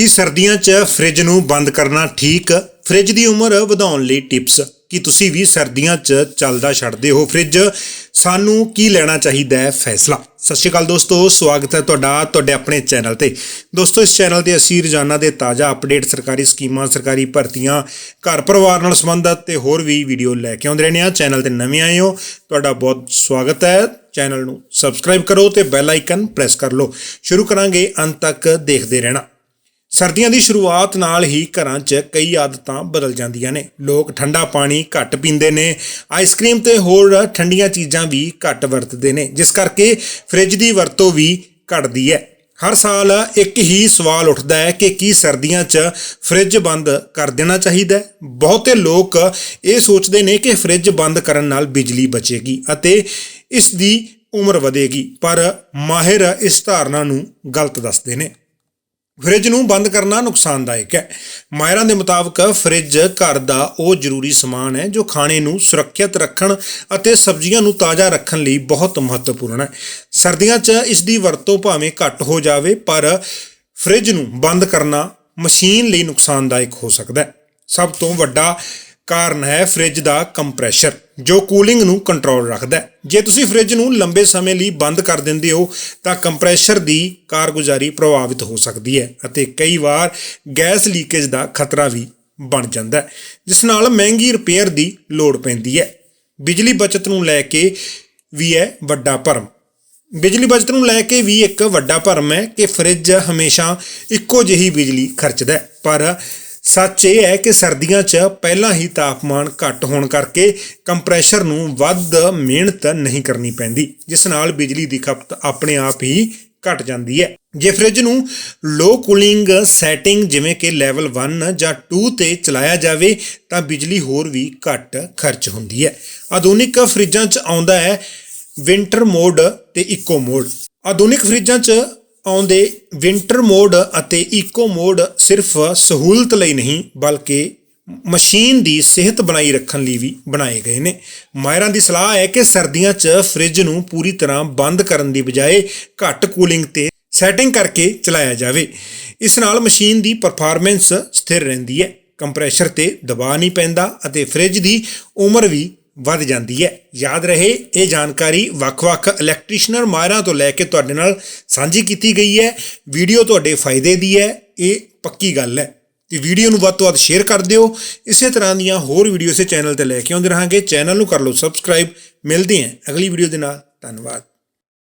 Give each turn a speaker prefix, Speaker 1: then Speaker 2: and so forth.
Speaker 1: ਕੀ ਸਰਦੀਆਂ 'ਚ ਫ੍ਰਿਜ ਨੂੰ ਬੰਦ ਕਰਨਾ ਠੀਕ? ਫ੍ਰਿਜ ਦੀ ਉਮਰ ਵਧਾਉਣ ਲਈ ਟਿਪਸ। ਕੀ ਤੁਸੀਂ ਵੀ ਸਰਦੀਆਂ 'ਚ ਚੱਲਦਾ ਛੱਡਦੇ ਹੋ ਫ੍ਰਿਜ? ਸਾਨੂੰ ਕੀ ਲੈਣਾ ਚਾਹੀਦਾ ਹੈ ਫੈਸਲਾ? ਸਤਿ ਸ਼੍ਰੀ ਅਕਾਲ ਦੋਸਤੋ, ਸਵਾਗਤ ਹੈ ਤੁਹਾਡਾ, ਤੁਹਾਡੇ ਆਪਣੇ ਚੈਨਲ ਤੇ। ਦੋਸਤੋ, ਇਸ ਚੈਨਲ ਤੇ ਅਸੀਂ ਰੋਜ਼ਾਨਾ ਦੇ ਤਾਜ਼ਾ ਅਪਡੇਟ ਸਰਕਾਰੀ ਸਕੀਮਾਂ, ਸਰਕਾਰੀ ਭਰਤੀਆਂ, ਘਰ ਪਰਿਵਾਰ ਨਾਲ ਸੰਬੰਧਤ ਤੇ ਹੋਰ ਵੀ ਵੀਡੀਓ ਲੈ ਕੇ ਆਉਂਦੇ ਰਹਿੰਦੇ ਹਾਂ। ਚੈਨਲ ਤੇ ਨਵੇਂ ਆਏ ਹੋ, ਤੁਹਾਡਾ ਬਹੁਤ ਸਵਾਗਤ ਹੈ। ਚੈਨਲ ਨੂੰ ਸਬਸਕ੍ਰਾਈਬ ਕਰੋ ਤੇ ਬੈਲ ਆਈਕਨ ਪ੍ਰੈਸ ਕਰ ਲਓ। ਸ਼ੁਰੂ ਕਰਾਂਗੇ ਅੰਤ ਤੱਕ ਦੇਖਦੇ ਰਹਿਣਾ। ਸਰਦੀਆਂ ਦੀ ਸ਼ੁਰੂਆਤ ਨਾਲ ਹੀ ਘਰਾਂ 'ਚ ਕਈ ਆਦਤਾਂ ਬਦਲ ਜਾਂਦੀਆਂ ਨੇ। ਲੋਕ ਠੰਡਾ ਪਾਣੀ ਘੱਟ ਪੀਂਦੇ ਨੇ। ਆਈਸਕ੍ਰੀਮ ਤੇ ਹੋਰ ਠੰਡੀਆਂ ਚੀਜ਼ਾਂ ਵੀ ਘੱਟ ਵਰਤਦੇ ਨੇ, ਜਿਸ ਕਰਕੇ ਫ੍ਰਿਜ ਦੀ ਵਰਤੋਂ ਵੀ ਘਟਦੀ ਹੈ। ਹਰ ਸਾਲ ਇੱਕ ਹੀ ਸਵਾਲ ਉੱਠਦਾ ਹੈ ਕਿ ਕੀ ਸਰਦੀਆਂ 'ਚ ਫ੍ਰਿਜ ਬੰਦ ਕਰ ਦੇਣਾ ਚਾਹੀਦਾ ਹੈ? ਬਹੁਤੇ ਲੋਕ ਇਹ ਸੋਚਦੇ ਨੇ ਕਿ ਫ੍ਰਿਜ ਬੰਦ ਕਰਨ ਨਾਲ ਬਿਜਲੀ ਬਚੇਗੀ ਅਤੇ ਇਸ ਦੀ ਉਮਰ ਵਧੇਗੀ, ਪਰ ਮਾਹਿਰ ਇਸ ਧਾਰਨਾ ਨੂੰ ਗਲਤ ਦੱਸਦੇ ਨੇ। ਫ੍ਰਿਜ ਨੂੰ ਬੰਦ ਕਰਨਾ ਨੁਕਸਾਨਦਾਇਕ ਹੈ। ਮਾਇਰਾਂ ਦੇ ਮੁਤਾਬਕ ਫ੍ਰਿਜ, ਘਰ ਦਾ ਉਹ ਜ਼ਰੂਰੀ ਸਮਾਨ ਹੈ ਜੋ ਖਾਣੇ ਨੂੰ ਸੁਰੱਖਿਅਤ ਰੱਖਣ ਅਤੇ ਸਬਜ਼ੀਆਂ ਨੂੰ ਤਾਜ਼ਾ ਰੱਖਣ ਲਈ ਬਹੁਤ ਮਹੱਤਵਪੂਰਨ ਹੈ। ਸਰਦੀਆਂ 'ਚ ਇਸ ਦੀ ਵਰਤੋਂ ਭਾਵੇਂ ਘੱਟ ਹੋ ਜਾਵੇ, ਪਰ ਫ੍ਰਿਜ ਨੂੰ ਬੰਦ ਕਰਨਾ ਮਸ਼ੀਨ ਲਈ ਨੁਕਸਾਨਦਾਇਕ ਹੋ ਸਕਦਾ ਹੈ। ਸਭ ਤੋਂ ਵੱਡਾ ਕਾਰਨ ਹੈ ਫ੍ਰਿਜ ਦਾ ਕੰਪਰੈਸ਼ਰ, ਜੋ ਕੂਲਿੰਗ ਨੂੰ ਕੰਟਰੋਲ ਰੱਖਦਾ ਹੈ। ਜੇ ਤੁਸੀਂ ਫ੍ਰਿਜ ਨੂੰ ਲੰਬੇ ਸਮੇਂ ਲਈ ਬੰਦ ਕਰ ਦਿੰਦੇ ਹੋ, ਤਾਂ ਕੰਪਰੈਸ਼ਰ ਦੀ ਕਾਰਗੁਜ਼ਾਰੀ ਪ੍ਰਭਾਵਿਤ ਹੋ ਸਕਦੀ ਹੈ ਅਤੇ ਕਈ ਵਾਰ ਗੈਸ ਲੀਕੇਜ ਦਾ ਖਤਰਾ ਵੀ ਬਣ ਜਾਂਦਾ ਹੈ, ਜਿਸ ਨਾਲ ਮਹਿੰਗੀ ਰਿਪੇਅਰ ਦੀ ਲੋੜ ਪੈਂਦੀ ਹੈ। ਬਿਜਲੀ ਬਚਤ ਨੂੰ ਲੈ ਕੇ ਵੀ ਹੈ ਵੱਡਾ ਭਰਮ। ਬਿਜਲੀ ਬਚਤ ਨੂੰ ਲੈ ਕੇ ਵੀ ਇੱਕ ਵੱਡਾ ਭਰਮ ਹੈ ਕਿ ਫ੍ਰਿਜ ਹਮੇਸ਼ਾ ਇੱਕੋ ਜਿਹੀ ਬਿਜਲੀ ਖਰਚਦਾ ਹੈ, ਪਰ ਸੱਚ ਇਹ ਹੈ ਕਿ ਸਰਦੀਆਂ 'ਚ ਪਹਿਲਾਂ ਹੀ ਤਾਪਮਾਨ ਘੱਟ ਹੋਣ ਕਰਕੇ ਕੰਪਰੈਸ਼ਰ ਨੂੰ ਵੱਧ ਮਿਹਨਤ ਨਹੀਂ ਕਰਨੀ ਪੈਂਦੀ, ਜਿਸ ਨਾਲ ਬਿਜਲੀ ਦੀ ਖਪਤ ਆਪਣੇ ਆਪ ਹੀ ਘਟ ਜਾਂਦੀ ਹੈ। ਜੇ ਫ੍ਰਿਜ ਨੂੰ ਲੋ ਕੂਲਿੰਗ ਸੈਟਿੰਗ ਜਿਵੇਂ ਕਿ ਲੈਵਲ 1 ਜਾਂ 2 ਤੇ ਚਲਾਇਆ ਜਾਵੇ, ਤਾਂ ਬਿਜਲੀ ਹੋਰ ਵੀ ਘੱਟ ਖਰਚ ਹੁੰਦੀ ਹੈ। ਆਧੁਨਿਕ ਫ੍ਰਿਜਾਂ 'ਚ ਆਉਂਦਾ ਹੈ ਵਿੰਟਰ ਮੋਡ ਤੇ ਇਕੋ ਮੋਡ ਆਧੁਨਿਕ ਫ੍ਰਿਜਾਂ 'ਚ ਆਉਂਦੇ ਵਿੰਟਰ ਮੋਡ ਅਤੇ ਇਕੋ ਮੋਡ ਸਿਰਫ ਸਹੂਲਤ ਲਈ ਨਹੀਂ, ਬਲਕਿ ਮਸ਼ੀਨ ਦੀ ਸਿਹਤ ਬਣਾਈ ਰੱਖਣ ਲਈ ਵੀ ਬਣਾਏ ਗਏ ਨੇ। ਮਾਇਰਾਂ ਦੀ ਸਲਾਹ ਹੈ ਕਿ ਸਰਦੀਆਂ 'ਚ ਫ੍ਰਿਜ ਨੂੰ ਪੂਰੀ ਤਰ੍ਹਾਂ ਬੰਦ ਕਰਨ ਦੀ ਬਜਾਏ ਘੱਟ ਕੂਲਿੰਗ ਤੇ ਸੈਟਿੰਗ ਕਰਕੇ ਚਲਾਇਆ ਜਾਵੇ। ਇਸ ਨਾਲ ਮਸ਼ੀਨ ਦੀ ਪਰਫਾਰਮੈਂਸ ਸਥਿਰ ਰਹਿੰਦੀ ਹੈ। ਕੰਪਰੈਸ਼ਰ ਤੇ ਦਬਾਅ ਨਹੀਂ ਪੈਂਦਾ ਅਤੇ ਫ੍ਰਿਜ ਦੀ ਉਮਰ ਵੀ ਵੱਧ ਜਾਂਦੀ ਹੈ। ਯਾਦ ਰਹੇ, ਇਹ ਜਾਣਕਾਰੀ ਵੱਖ-ਵੱਖ ਇਲੈਕਟ੍ਰੀਸ਼ੀਅਨਰ ਮਾਹਿਰਾਂ ਤੋਂ ਲੈ ਕੇ ਤੁਹਾਡੇ ਨਾਲ ਸਾਂਝੀ ਕੀਤੀ ਗਈ ਹੈ। ਵੀਡੀਓ ਤੁਹਾਡੇ ਫਾਇਦੇ ਦੀ ਹੈ, ਇਹ ਪੱਕੀ ਗੱਲ ਹੈ। ਤੇ ਵੀਡੀਓ ਨੂੰ ਵੱਧ ਤੋਂ ਵੱਧ ਸ਼ੇਅਰ ਕਰ ਦਿਓ। ਇਸੇ ਤਰ੍ਹਾਂ ਦੀਆਂ ਹੋਰ ਵੀਡੀਓ ਇਸੇ ਚੈਨਲ ਤੇ ਲੈ ਕੇ ਆਉਂਦੇ ਰਹਾਂਗੇ। ਚੈਨਲ ਨੂੰ ਕਰ ਲਓ ਸਬਸਕ੍ਰਾਈਬ ਮਿਲਦੇ ਹਾਂ ਅਗਲੀ ਵੀਡੀਓ ਦੇ ਨਾਲ। ਧੰਨਵਾਦ।